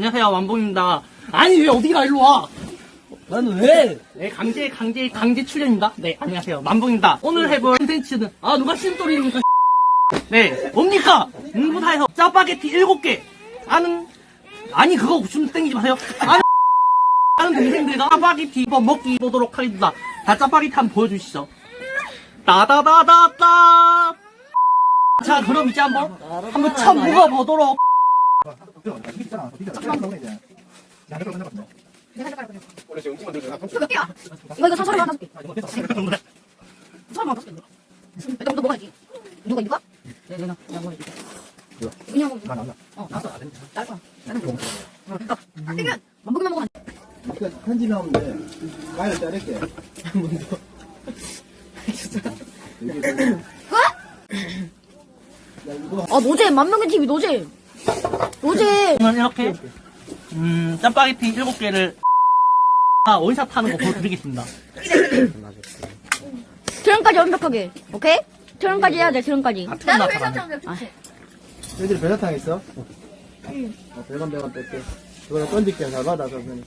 안녕하세요, 완봉입니다. 아니, 왜 어디 가, 일로 와! 나는 왜? 네, 강제, 강제, 강제 출연입니다. 네, 안녕하세요. 만봉입니다. 오늘 해볼 콘텐츠는, 아, 누가 신소리입니까? 네, 뭡니까? 응부사에서 짜파게티 7개. 아는, 아니, 그거 좀 땡기지 마세요. 아는, 아는 동생들과 짜파게티 한번 먹기 보도록 하겠습니다. 다 짜파게티 한번 보여주시죠. 따다다다다! 자, 그럼 이제 한번, 한번 참 먹어보도록. 이거 몇 개야? 이거 이거 서서히 다섯 개. 서서히 다섯 개. 일단 너 먹어야지. 누가 이거? 네, 내가 내가 먹어야지. 그냥 먹어. 어, 나도 날 거야. 나는 먹어. 안 되면 만보기만 먹으면 안 돼. 편집하면 돼. 가위를 자를게. 아 만명의 TV 노잼. 노잼. 오늘 이렇게 음 짜파게티 7개를 아, 원샷 하는 거 보여드리겠습니다 트럼까지 완벽하게. 오케이? 트럼까지 해야 돼. 트럼까지. 아, 트럼 나타나네 얘들이 배사탕 있어? 어, 100원 100원 뺄게. 이거 던질게. 잘 받아, 그러면.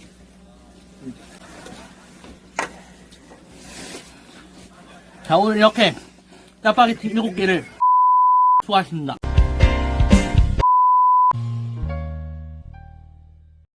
자 오늘 이렇게 짜파게티 7개를 소화했습니다